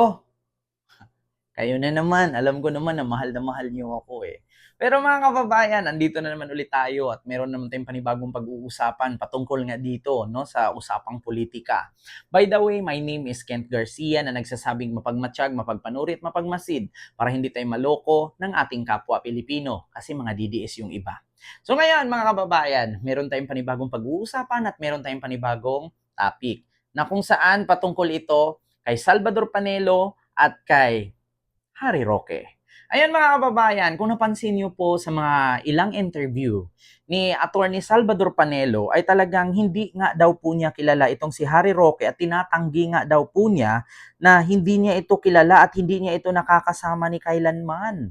Oh, kayo na naman. Alam ko naman na mahal na mahal niyo ako eh. Pero mga kababayan, andito na naman ulit tayo at meron naman tayong panibagong pag-uusapan patungkol nga dito no sa usapang politika. By the way, my name is Kent Garcia na nagsasabing mapagmatsyag, mapagpanurit, mapagmasid para hindi tayo maloko ng ating kapwa Pilipino kasi mga DDS yung iba. So ngayon mga kababayan, meron tayong panibagong pag-uusapan at meron tayong panibagong topic na kung saan patungkol ito kay Salvador Panelo at kay Harry Roque. Ayan mga kababayan, kung napansin niyo po sa mga ilang interview ni Attorney Salvador Panelo ay talagang hindi nga daw po niya kilala itong si Harry Roque at tinatanggi nga daw po niya na hindi niya ito kilala at hindi niya ito nakakasama ni kailanman.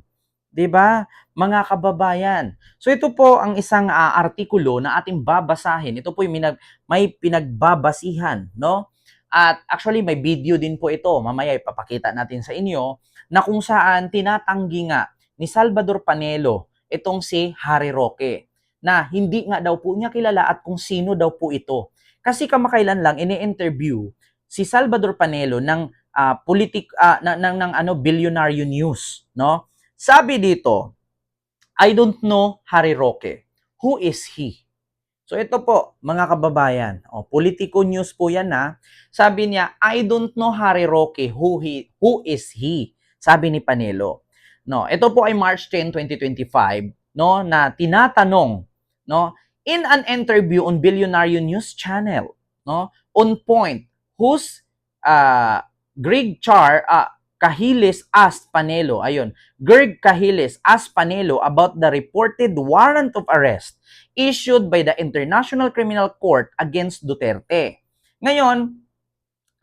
'Di ba? Mga kababayan. So ito po ang isang ah, artikulo na ating babasahin. Ito po yung minag- may pinagbabasihan, no? At actually may video din po ito. Mamaya ipapakita natin sa inyo na kung saan tinatanggi nga ni Salvador Panelo itong si Harry Roque na hindi nga daw po niya kilala at kung sino daw po ito. Kasi kamakailan lang ini-interview si Salvador Panelo ng ah, politik ah, ng, ng, ng ano Billionaire News, no? Sabi dito, I don't know Harry Roque. Who is he? So ito po, mga kababayan, o Politico News po yan na. Sabi niya, I don't know Harry Roque, who he who is he? Sabi ni Panelo. No, ito po ay March 10, 2025, no, na tinatanong, no, in an interview on Billionaire News Channel, no, on point, whose uh, Greg Char uh, Cahiles asked Panelo, ayun, Greg Cahiles asked Panelo about the reported warrant of arrest issued by the International Criminal Court against Duterte. Ngayon,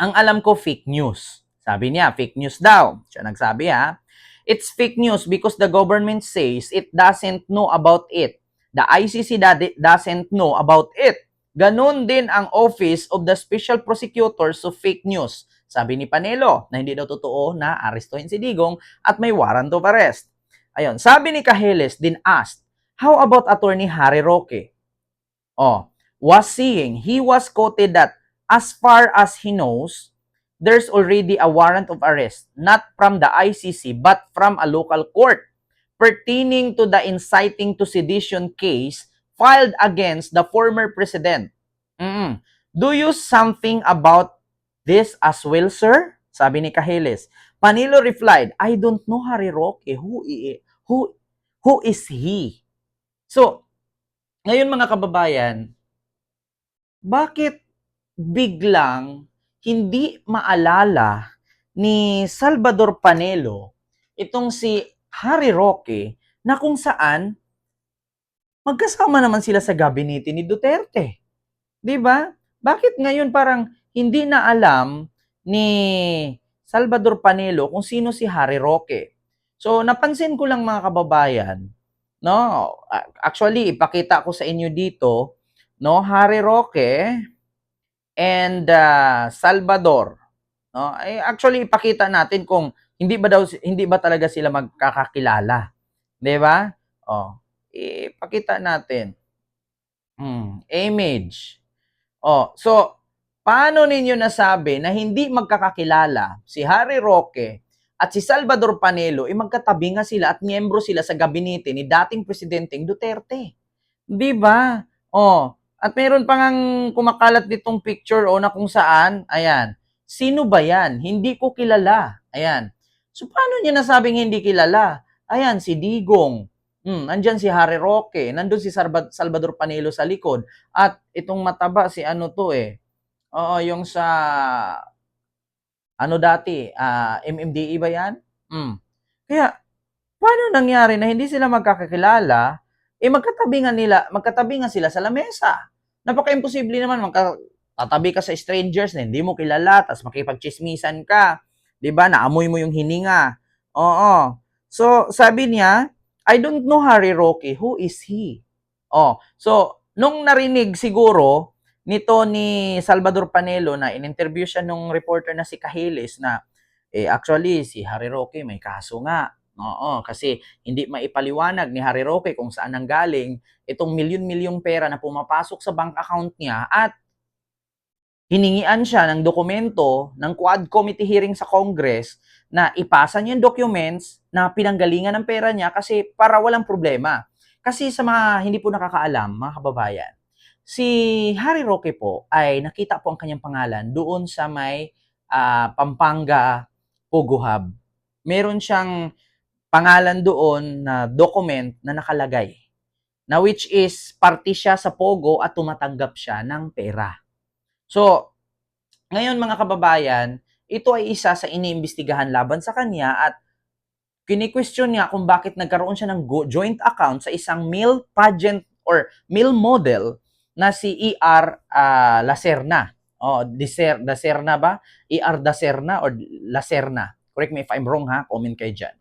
ang alam ko fake news. Sabi niya, fake news daw. Siya nagsabi ha. It's fake news because the government says it doesn't know about it. The ICC doesn't know about it. Ganon din ang Office of the Special Prosecutors of Fake News. Sabi ni Panelo na hindi daw totoo na arestuhin si Digong at may warrant of arrest. Ayun, sabi ni Cajeles din asked, how about attorney Harry Roque? Oh, was saying he was quoted that as far as he knows, there's already a warrant of arrest, not from the ICC, but from a local court, pertaining to the inciting to sedition case filed against the former president. Mm-mm. Do you something about this as well, sir? Sabi ni Cajeles. Panilo replied, I don't know Harry Roque. Who, who, who is he? So, ngayon mga kababayan, bakit biglang hindi maalala ni Salvador Panelo itong si Harry Roque na kung saan magkasama naman sila sa gabinete ni Duterte. 'Di ba? Bakit ngayon parang hindi na alam ni Salvador Panelo kung sino si Harry Roque? So napansin ko lang mga kababayan, no? Actually, ipakita ko sa inyo dito, no? Harry Roque and ah, Salvador. No? Ay actually ipakita natin kung hindi ba daw hindi ba talaga sila magkakakilala. 'Di ba? Oh, ipakita natin. Hmm, image. Oh, so paano ninyo nasabi na hindi magkakakilala si Harry Roque at si Salvador Panelo ay magkatabi nga sila at miyembro sila sa gabinete ni dating presidenteng Duterte? 'Di ba? Oh, at meron pa ngang kumakalat ditong picture o na kung saan, ayan, sino ba yan? Hindi ko kilala. Ayan. So, paano niya nasabing hindi kilala? Ayan, si Digong. Hmm, andyan si Harry Roque. Nandun si Salvador Panelo sa likod. At itong mataba, si ano to eh. Oo, yung sa, ano dati, ah, MMDE ba yan? Hmm. Kaya, paano nangyari na hindi sila magkakakilala eh magkatabi nga nila, magkatabi nga sila sa lamesa. Napaka-imposible naman magkatabi ka sa strangers na hindi mo kilala, tapos makipagchismisan ka. 'Di ba? Naamoy mo yung hininga. Oo. So, sabi niya, I don't know Harry Roque. Who is he? Oh, so nung narinig siguro nito ni Salvador Panelo na in-interview siya nung reporter na si Cahiles na eh actually si Harry Roque may kaso nga. Oo, kasi hindi maipaliwanag ni Harry Roque kung saan nanggaling itong milyon-milyong pera na pumapasok sa bank account niya at hiningian siya ng dokumento ng Quad Committee hearing sa Congress na ipasa niya yung documents na pinanggalingan ng pera niya kasi para walang problema. Kasi sa mga hindi po nakakaalam, mga kababayan, si Harry Roque po ay nakita po ang kanyang pangalan doon sa may ah, Pampanga Pogo. Meron siyang pangalan doon na document na nakalagay na which is party siya sa Pogo at tumatanggap siya ng pera. So, ngayon mga kababayan, ito ay isa sa iniimbestigahan laban sa kanya at kini-question niya kung bakit nagkaroon siya ng joint account sa isang male pageant or male model na si ER ah, Lacerna. Oh, Dicer, Dacerna ba? ER Dacerna or Lacerna. Correct me if I'm wrong ha, comment kayo dyan.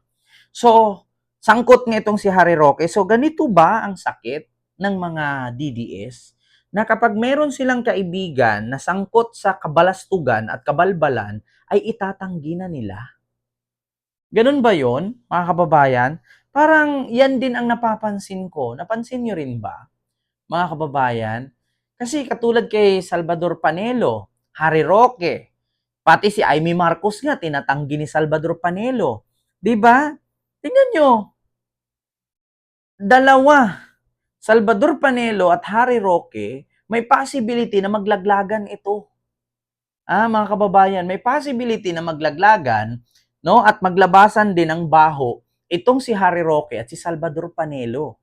So, sangkot nga itong si Harry Roque. So, ganito ba ang sakit ng mga DDS? Na kapag meron silang kaibigan na sangkot sa kabalastugan at kabalbalan, ay itatanggi na nila. Ganun ba yon mga kababayan? Parang yan din ang napapansin ko. Napansin nyo rin ba, mga kababayan? Kasi katulad kay Salvador Panelo, Harry Roque, pati si Amy Marcos nga, tinatanggi ni Salvador Panelo. 'Di ba? Tingnan nyo. Dalawa, Salvador Panelo at Harry Roque, may possibility na maglaglagan ito. Ah, mga kababayan, may possibility na maglaglagan, no? At maglabasan din ng baho itong si Harry Roque at si Salvador Panelo.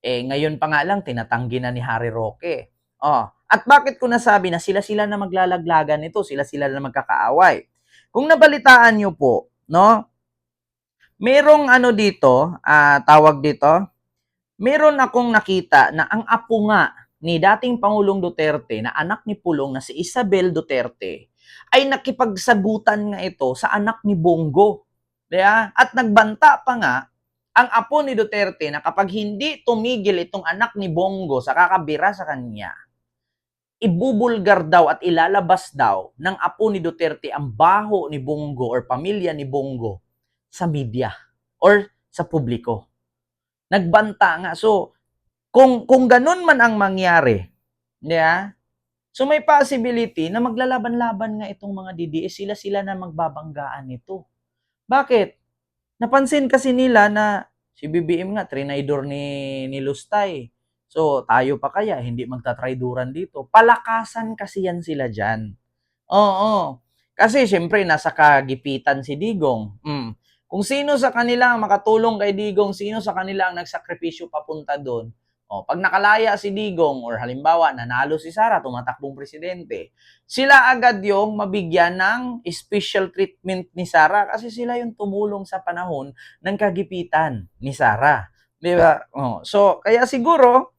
Eh, ngayon pa nga lang, tinatanggi na ni Harry Roque. Oh, at bakit ko nasabi na sila-sila na maglalaglagan ito, sila-sila na magkakaaway? Kung nabalitaan nyo po, no? Merong ano dito, ah, tawag dito, meron akong nakita na ang apo nga ni dating Pangulong Duterte na anak ni Pulong na si Isabel Duterte ay nakipagsagutan nga ito sa anak ni Bongo. Kaya, at nagbanta pa nga ang apo ni Duterte na kapag hindi tumigil itong anak ni Bongo sa kakabira sa kanya, ibubulgar daw at ilalabas daw ng apo ni Duterte ang baho ni Bongo or pamilya ni Bongo sa media or sa publiko. Nagbanta nga. So, kung kung ganun man ang mangyari, yeah, so may possibility na maglalaban-laban nga itong mga DDS, sila-sila na magbabanggaan nito. Bakit? Napansin kasi nila na si BBM nga, trinidor ni, ni Lustay. So, tayo pa kaya, hindi magtatraiduran dito. Palakasan kasi yan sila dyan. Oo. Kasi, syempre, nasa kagipitan si Digong. Mm. Kung sino sa kanila ang makatulong kay Digong, sino sa kanila ang nagsakripisyo papunta doon, o, pag nakalaya si Digong or halimbawa nanalo si Sara, tumatakbong presidente, sila agad yung mabigyan ng special treatment ni Sara kasi sila yung tumulong sa panahon ng kagipitan ni Sara. Di ba? Oh, so, kaya siguro,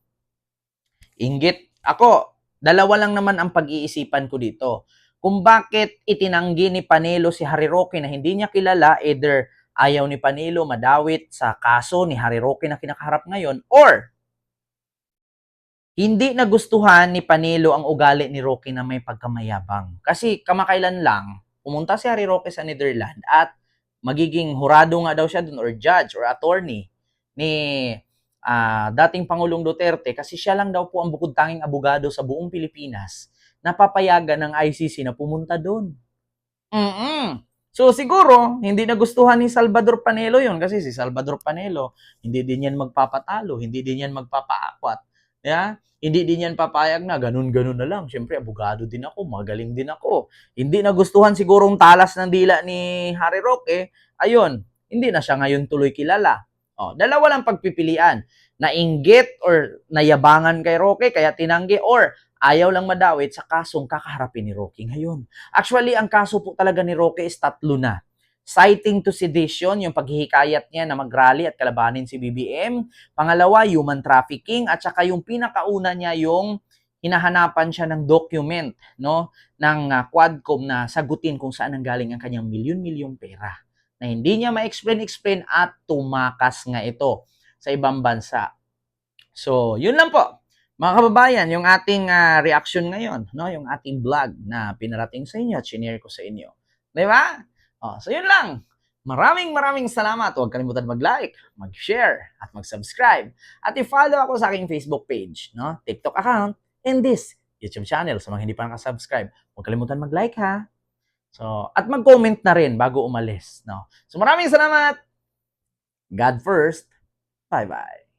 inggit ako, dalawa lang naman ang pag-iisipan ko dito. Kung bakit itinanggi ni Panelo si Harry Roque na hindi niya kilala, either ayaw ni Panelo madawit sa kaso ni Harry Roque na kinakaharap ngayon, or hindi nagustuhan ni Panelo ang ugali ni Roque na may pagkamayabang. Kasi kamakailan lang, pumunta si Harry Roque sa Netherlands at magiging hurado nga daw siya dun or judge or attorney ni ah, dating Pangulong Duterte kasi siya lang daw po ang bukod tanging abogado sa buong Pilipinas na papayagan ng ICC na pumunta doon. mm So siguro, hindi nagustuhan ni Salvador Panelo yon kasi si Salvador Panelo, hindi din yan magpapatalo, hindi din yan magpapaakwat. Yeah? Hindi din yan papayag na ganun-ganun na lang. Siyempre, abogado din ako, magaling din ako. Hindi nagustuhan sigurong talas ng dila ni Harry Roque. Ayun, hindi na siya ngayon tuloy kilala. Oh, dalawa lang pagpipilian. Nainggit or nayabangan kay Roque kaya tinanggi or ayaw lang madawit sa kasong kakaharapin ni Roque ngayon. Actually, ang kaso po talaga ni Roque is tatlo na. Citing to sedition, yung paghihikayat niya na magrally at kalabanin si BBM. Pangalawa, human trafficking. At saka yung pinakauna niya yung hinahanapan siya ng document no ng uh, Quadcom na sagutin kung saan ang galing ang kanyang milyon-milyong pera na hindi niya ma-explain-explain at tumakas nga ito sa ibang bansa. So, yun lang po. Mga kababayan, yung ating uh, reaction ngayon, no, yung ating vlog na pinarating sa inyo at shinare ko sa inyo. Di ba? Oh, so yun lang. Maraming maraming salamat. Huwag kalimutan mag-like, mag-share, at mag-subscribe. At i-follow ako sa aking Facebook page, no? TikTok account, and this YouTube channel. Sa so, mga hindi pa nakasubscribe, huwag kalimutan mag-like ha. So, at mag-comment na rin bago umalis, no? So maraming salamat. God first. Bye-bye.